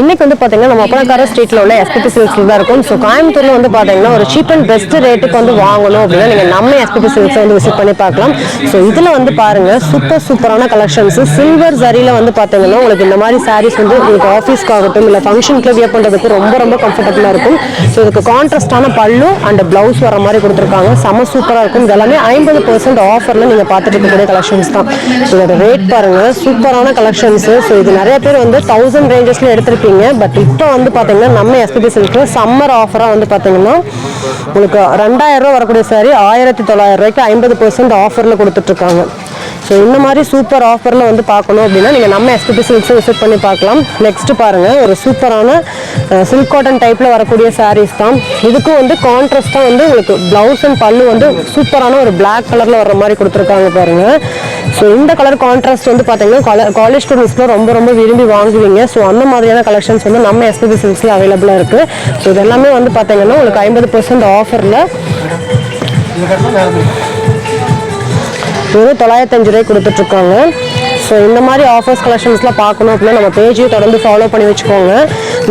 இன்னைக்கு வந்து பார்த்தீங்கன்னா நம்ம அப்பனக்கார ஸ்ட்ரீட்டில் உள்ள எஸ்பிபி சில்க்ஸில் தான் இருக்கும். ஸோ கோயம்புத்தூரில் வந்து பார்த்தீங்கன்னா ஒரு சீப் அண்ட் பெஸ்ட் ரேட்டுக்கு வந்து வாங்கணும் அப்படின்னா நீங்கள் நம்ம எஸ்பிபி சில்க்ஸை வந்து விசிட் பண்ணி பார்க்கலாம். ஸோ இதில் வந்து பாருங்க சூப்பர் சூப்பரான கலெக்ஷன்ஸ் சில்வர் ஜரியில் வந்து பார்த்தீங்கன்னா உங்களுக்கு இந்த மாதிரி சாரீஸ் வந்து உங்களுக்கு ஆஃபீஸ்க்கு ஆகட்டும் இல்லை ஃபங்க்ஷனுக்கு வியர் பண்ணுறதுக்கு ரொம்ப ரொம்ப கம்ஃபர்டபுளாக இருக்கும். ஸோ இதுக்கு கான்ட்ராஸ்டான பல்லு அண்ட் ப்ளவுஸ் வர மாதிரி கொடுத்துருக்காங்க. செம சூப்பராக இருக்கும். இதெல்லாமே ஐம்பது பர்சன்ட் ஆஃபரில் நீங்கள் பார்த்துட்டு இருக்கக்கூடிய கலெக்ஷன்ஸ் தான். ஸோ இதோட ரேட் பாருங்க சூப்பரான கலெக்ஷன்ஸ் ஸோ இது நிறைய பேர் வந்து தௌசண்ட் ரேஞ்சஸ்ல எடுத்திருப்பீங்க பட் இப்போ வந்து பார்த்தீங்கன்னா நம்ம எஸ்பிபி சில்க்கு சம்மர் ஆஃபராக வந்து பார்த்தீங்கன்னா உங்களுக்கு ரெண்டாயிரம் ரூபா வரக்கூடிய சாரி ஆயிரத்தி தொள்ளாயிரம் ரூபாய்க்கு ஐம்பது பர்சன்ட் ஆஃபரில் கொடுத்துட்ருக்காங்க ஸோ இந்த மாதிரி சூப்பர் ஆஃபரில் வந்து பார்க்கணும் அப்படின்னா நீங்கள் நம்ம எஸ்பிபி சில்க்ஸை விசிட் பண்ணி பார்க்கலாம். நெக்ஸ்ட் பாருங்கள் ஒரு சூப்பரான சில்க் காட்டன் டைப்பில் வரக்கூடிய சாரீஸ் தான். இதுக்கும் வந்து கான்ட்ராஸ்ட்டாக வந்து உங்களுக்கு ப்ளவுஸ் அண்ட் பல்லு வந்து சூப்பரான ஒரு பிளாக் கலரில் வர மாதிரி கொடுத்துருக்காங்க பாருங்கள் ஸோ இந்த கலர் கான்ட்ராஸ்ட் வந்து பார்த்தீங்கன்னா காலேஜ் ஸ்டூடெண்ட்ஸ்லாம் ரொம்ப ரொம்ப விரும்பி வாங்குவீங்க. ஸோ அந்த மாதிரியான கலெக்ஷன்ஸ் வந்து நம்ம எஸ்பிபி சில்க்ஸில் அவைலபிளாக இருக்குது ஸோ இதெல்லாமே வந்து பார்த்தீங்கன்னா உங்களுக்கு ஐம்பது பர்சன்ட் ஆஃபரில் வெறும் தொள்ளாயிரத்தஞ்சு ரூபாய் கொடுத்துட்ருக்காங்க. ஸோ இந்த மாதிரி ஆஃபர்ஸ் கலெக்ஷன்ஸ்லாம் பார்க்கணும் அப்படின்னா நம்ம பேஜையும் தொடர்ந்து ஃபாலோ பண்ணி வச்சுக்கோங்க.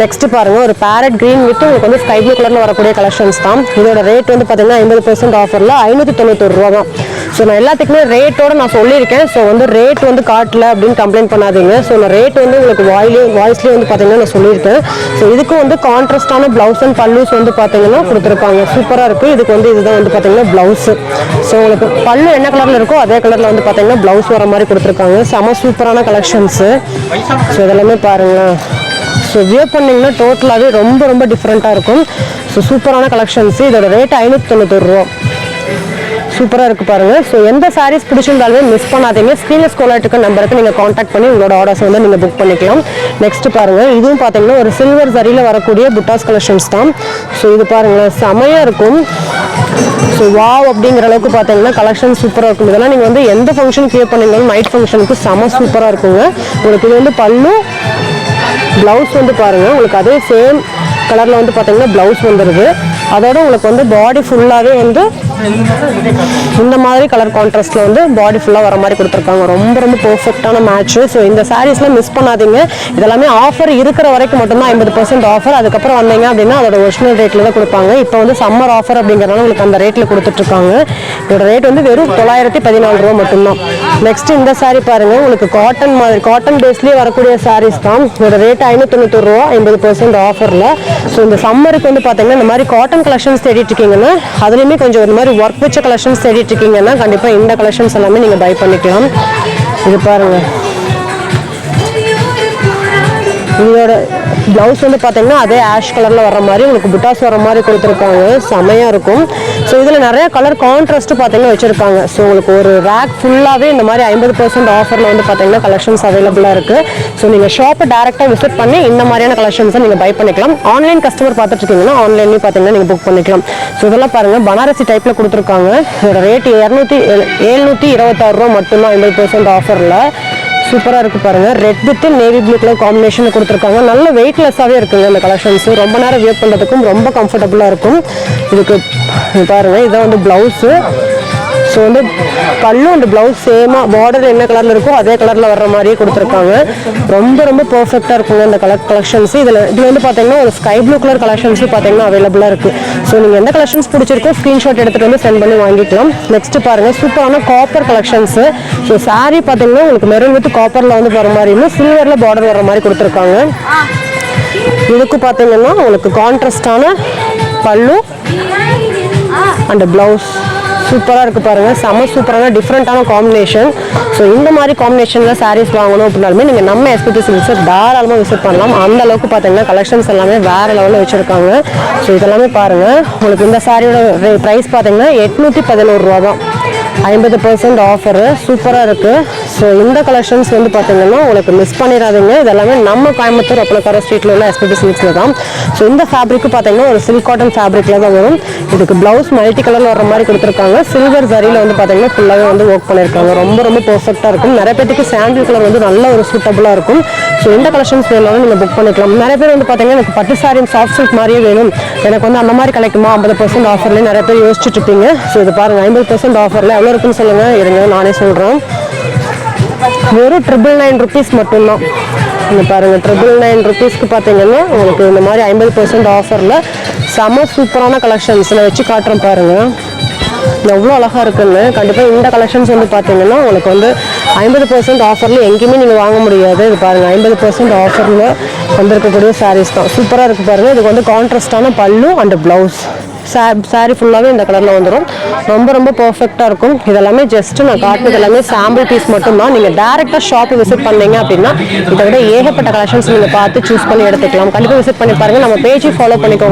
நெக்ஸ்ட்டு பாருங்கள் ஒரு பேரட் க்ரீன் விட்டு உங்களுக்கு வந்து ஸ்கை ப்ளூ கலரில் வரக்கூடிய கலெக்ஷன்ஸ் தான். இதோட ரேட் வந்து பார்த்தீங்கன்னா ஐம்பது பர்சன்ட் ஆஃபரில் ஐநூற்றி தொண்ணூத்தொரு ரூபா தான். ஸோ நான் எல்லாத்துக்குமே ரேட்டோட நான் சொல்லியிருக்கேன். ஸோ வந்து ரேட் வந்து காட்டல அப்படின்னு கம்ப்ளைண்ட் பண்ணாதீங்க. ஸோ நான் ரேட் வந்து உங்களுக்கு வாய்லேயே வாய்ஸ்லேயே வந்து பார்த்தீங்கன்னா நான் சொல்லியிருக்கேன். ஸோ இதுக்கும் வந்து கான்ட்ராஸ்டான ப்ளவுஸ் அண்ட் பல்லூஸ் வந்து பார்த்தீங்கன்னா கொடுத்துருப்பாங்க. சூப்பராக இருக்குது இதுக்கு வந்து இதுதான் வந்து பார்த்தீங்கன்னா ப்ளவுஸு ஸோ உங்களுக்கு பல்லு என்ன கலரில் இருக்கோ அதே கலரில் வந்து பார்த்தீங்கன்னா ப்ளவுஸ் வர மாதிரி கொடுத்துருக்காங்க. செம சூப்பரான கலெக்ஷன்ஸு ஸோ இதெல்லாமே பாருங்களேன் ஸோ வியர் பண்ணிங்கன்னா டோட்டலாகவே ரொம்ப ரொம்ப டிஃப்ரெண்ட்டாக இருக்கும். ஸோ சூப்பரான கலெக்ஷன்ஸு இதோட ரேட் ஐநூற்றி தொண்ணூத்தொரு ரூபா. சூப்பராக இருக்குது பாருங்கள் ஸோ எந்த சாரீஸ் பிடிச்சிருந்தாலுமே மிஸ் பண்ணாதீங்க. ஸ்க்ரீனில் கோலாட்டுக்கு நம்பருக்கு நீங்கள் காண்டாக்ட் பண்ணி உங்களோட ஆர்டர்ஸ் வந்து நீங்கள் புக் பண்ணிக்கலாம். நெக்ஸ்ட் பாருங்கள் இதுவும் பார்த்தீங்கன்னா ஒரு சில்வர் சரியில் வரக்கூடிய புட்டாஸ் கலெக்ஷன்ஸ் தான். ஸோ இது பாருங்களேன் செமையாக இருக்கும். ஸோ வாவ் அப்படிங்கிற அளவுக்கு பார்த்தீங்கன்னா கலெக்ஷன் சூப்பராக இருக்கும். இதெல்லாம் நீங்கள் வந்து எந்த ஃபங்க்ஷன் க்ளியர் பண்ணீங்களும் நைட் ஃபங்க்ஷனுக்கு செம சூப்பராக இருக்குங்க. உங்களுக்கு இது வந்து பல்லு ப்ளவுஸ் வந்து பாருங்கள் உங்களுக்கு அதே சேம் கலரில் வந்து பார்த்தீங்கன்னா ப்ளவுஸ் வந்துடுது அதோட உங்களுக்கு வந்து பாடி ஃபுல்லாகவே வந்து இந்த மாதிரி கலர் கான்ட்ராஸ்ட்டில் வந்து பாடி ஃபுல்லாக வர மாதிரி கொடுத்துருக்காங்க. ரொம்ப ரொம்ப பர்ஃபெக்டான மேட்ச்சு ஸோ இந்த சாரீஸ்லாம் மிஸ் பண்ணாதீங்க. இதெல்லாமே ஆஃபர் இருக்கிற வரைக்கும் மட்டும்தான் ஐம்பது பர்சன்ட் ஆஃபர் அதுக்கப்புறம் வந்தீங்க அப்படின்னா அதோட ஒரிஜினல் ரேட்டில் தான் கொடுப்பாங்க. இப்போ வந்து சம்மர் ஆஃபர் அப்படிங்கிறனால உங்களுக்கு அந்த ரேட்டில் கொடுத்துட்ருக்காங்க இதோட ரேட் வந்து வெறும் தொள்ளாயிரத்தி பதினாலு ரூபா மட்டும்தான். நெக்ஸ்ட் இந்த சாரீ பாருங்க. உங்களுக்கு காட்டன் மாதிரி காட்டன் பேஸ்லேயே வரக்கூடிய சாரீஸ் தான். இதோட ரேட் ஐநூற்றி ரூபா ஐம்பது பர்சன்ட் ஆஃபரில் ஸோ இந்த சம்மருக்கு வந்து பார்த்தீங்கன்னா இந்த மாதிரி காட்டன் கலெக்ஷன்ஸ் தேடிட்டு இருக்கீங்கன்னா அதுலேயுமே கொஞ்சம் இந்த மாதிரி ஒர்க் வச்ச கலெக்ஷன்ஸ் தேடிட்டு இருக்கீங்கன்னா கண்டிப்பாக இந்த கலெக்ஷன்ஸ் எல்லாமே நீங்கள் பை பண்ணிக்கலாம். இது பாருங்க. இதோட ப்ளவுஸ் வந்து பார்த்தீங்கன்னா அதே ஆஷ் கலரில் வர மாதிரி உங்களுக்கு புட்டாஸ் வர மாதிரி கொடுத்துருக்காங்க செமையாக இருக்கும். ஸோ இதில் நிறைய கலர் கான்ட்ராஸ்ட் பார்த்தீங்கன்னா வச்சுருக்காங்க ஸோ உங்களுக்கு ஒரு ரேக் ஃபுல்லாகவே இந்த மாதிரி ஐம்பது பர்சன்ட் ஆஃபரில் வந்து பார்த்தீங்கன்னா கலெக்ஷன்ஸ் அவைலபிளாக இருக்குது ஸோ நீங்கள் ஷாப்பை டேரெக்டாக விசிட் பண்ணி இந்த மாதிரியான கலெக்ஷன்ஸை நீங்கள் பை பண்ணிக்கலாம். ஆன்லைன் கஸ்டமர் பார்த்துட்டு இருக்கீங்கன்னா ஆன்லைன்லேயும் பார்த்தீங்கன்னா நீங்கள் புக் பண்ணிக்கலாம். ஸோ இதெல்லாம் பாருங்கள் பனாரசி டைப்பில் கொடுத்துருக்காங்க. இதோட ரேட் இரநூத்தி எழுநூற்றி இருபத்தாறு ரூபா மட்டும்தான் ஐம்பது பர்சன்ட் ஆஃபரில் சூப்பராக இருக்குது பாருங்கள் red with navy blue colour combination கொடுத்துருக்காங்க. நல்ல வெயிட்லெஸ்ஸாகவே இருக்குங்க இந்த கலெக்ஷன்ஸு ரொம்ப நேரம் வியர் பண்ணுறதுக்கும் ரொம்ப கம்ஃபர்டபுளாக இருக்கும். இதுக்கு பாருங்கள் இதான் வந்து ப்ளவுஸு ஸோ வந்து பல்லும் அந்த ப்ளவுஸ் சேமாக பார்டர் என்ன கலரில் இருக்கோ அதே கலரில் வர்ற மாதிரியே கொடுத்துருக்காங்க. ரொம்ப ரொம்ப பர்ஃபெக்டாக இருக்குங்க இந்த கலர் கலெக்ஷன்ஸ் இதில் இது வந்து பார்த்தீங்கன்னா ஒரு ஸ்கை ப்ளூ கலர் கலெக்ஷன்ஸ் பார்த்தீங்கன்னா அவைலபிளாக இருக்குது ஸோ நீங்கள் எந்த கலெக்ஷன்ஸ் பிடிச்சிருக்கோ ஸ்க்ரீன்ஷாட் எடுத்துகிட்டு வந்து சென்ட் பண்ணி வாங்கிக்கலாம். நெக்ஸ்ட் பாருங்கள் சூப்பரான காப்பர் கலெக்ஷன்ஸு ஸோ சாரீ பார்த்தீங்கன்னா உங்களுக்கு மெரூன் வித் காப்பரில் வந்து வர மாதிரியும் சில்வரில் பார்டர் வர மாதிரி கொடுத்துருக்காங்க. இதுக்கு பார்த்தீங்கன்னா உங்களுக்கு கான்ட்ராஸ்டான பல்லு அண்ட் ப்ளவுஸ் சூப்பராக இருக்குது பாருங்கள் செம்ம சூப்பரான டிஃப்ரெண்ட்டான காம்பினேஷன் ஸோ இந்த மாதிரி காம்பினேஷனில் சாரீஸ் வாங்கணும் அப்படின்னாலுமே நீங்கள் நம்ம எஸ்பிபி சில்க்ஸை தாராளமாக விசிட் பண்ணலாம். அந்த அளவுக்கு பார்த்தீங்கன்னா கலெக்ஷன்ஸ் எல்லாமே வேறு லெவலில் வச்சுருக்காங்க. ஸோ இதெல்லாமே பாருங்கள் உங்களுக்கு இந்த சாரியோட ப்ரைஸ் பார்த்தீங்கன்னா எட்நூற்றி பதினோரு ரூபா தான் ஐம்பது பர்சன்ட் ஆஃபரு சூப்பராக இருக்குது ஸோ இந்த கலெக்ஷன்ஸ் வந்து பார்த்தீங்கன்னா உங்களுக்கு மிஸ் பண்ணிடாதீங்க. இதெல்லாமே நம்ம கோயம்புத்தூர் அப்பளக்கார ஸ்ட்ரீட்டில் உள்ள எஸ்பிபி சில்க்ஸில் தான். ஸோ இந்த ஃபேப்ரிக்கு பார்த்தீங்கன்னா ஒரு சில்க் காட்டன் ஃபேப்ரிக்கில் தான் வரும். இதுக்கு ப்ளவுஸ் மல்டி கலரில் வர மாதிரி கொடுத்துருக்காங்க. சில்வர் ஜரியில் வந்து பார்த்தீங்கன்னா ஃபுல்லாகவே வந்து ஒர்க் பண்ணியிருக்காங்க. ரொம்ப ரொம்ப பர்ஃபெக்டாக இருக்கும். நிறைய பேருக்கு சாண்டில் கலர் வந்து நல்ல ஒரு சூட்டபுளாக இருக்கும். ஸோ இந்த கலெக்ஷன்ஸ் வேணாலும் நீங்கள் புக் பண்ணிக்கலாம். நிறைய பேர் வந்து பார்த்தீங்கன்னா எனக்கு பட்டு சாரி சாஃப்ட் சில்க் மாதிரியே வேணும். எனக்கு வந்து அந்த மாதிரி கிடைக்குமா? ஐம்பது பர்சன்ட் ஆஃபர்லேயே நிறைய பேர் யோசிச்சுட்டு இருப்பீங்க. ஸோ இது பாருங்கள் ஐம்பது பர்சன்ட் ஆஃபரில் எவ்வளோ இருக்குன்னு சொல்லுங்கள் இருங்க நானே சொல்கிறேன் வெறும் ட்ரிபிள் நைன் ருபீஸ் மட்டும்தான். இங்க பாருங்கள் ட்ரிபிள் நைன் ருபீஸ்க்கு பார்த்தீங்கன்னா உங்களுக்கு இந்த மாதிரி ஐம்பது பர்சன்ட் ஆஃபரில் செம சூப்பரான கலெக்ஷன்ஸ் நான் வச்சு காட்டுறேன் பாருங்கள் எவ்வளோ அழகாக இருக்குன்னு. கண்டிப்பாக இந்த கலெக்ஷன்ஸ் வந்து பார்த்தீங்கன்னா உங்களுக்கு வந்து ஐம்பது பர்சன்ட் ஆஃபரில் எங்கேயுமே நீங்கள் வாங்க முடியாது. இது பாருங்கள் ஐம்பது பர்சன்ட் ஆஃபரில் வந்திருக்கக்கூடிய சாரீஸ் தான். சூப்பராக இருக்குது பாருங்கள் இதுக்கு வந்து கான்ட்ராஸ்டான பல்லு அண்ட் ப்ளவுஸ் சா சாரீ ஃபுல்லாகவே இந்த கலரில் வந்துடும் ரொம்ப ரொம்ப பர்ஃபெக்டாக இருக்கும். இதெல்லாமே ஜஸ்ட்டு நான் காட்டுறது எல்லாமே சாம்பிள் பீஸ் மட்டும்தான். நீங்கள் டேரெக்டாக ஷாப்பு விசிட் பண்ணீங்க அப்படின்னா இதை விட ஏகப்பட்ட கலெக்ஷன்ஸ் நீங்கள் பார்த்து சூஸ் பண்ணி எடுத்துக்கலாம். கண்டிப்பாக விசிட் பண்ணி பாருங்கள் நம்ம பேஜை ஃபாலோ பண்ணிக்கோங்க.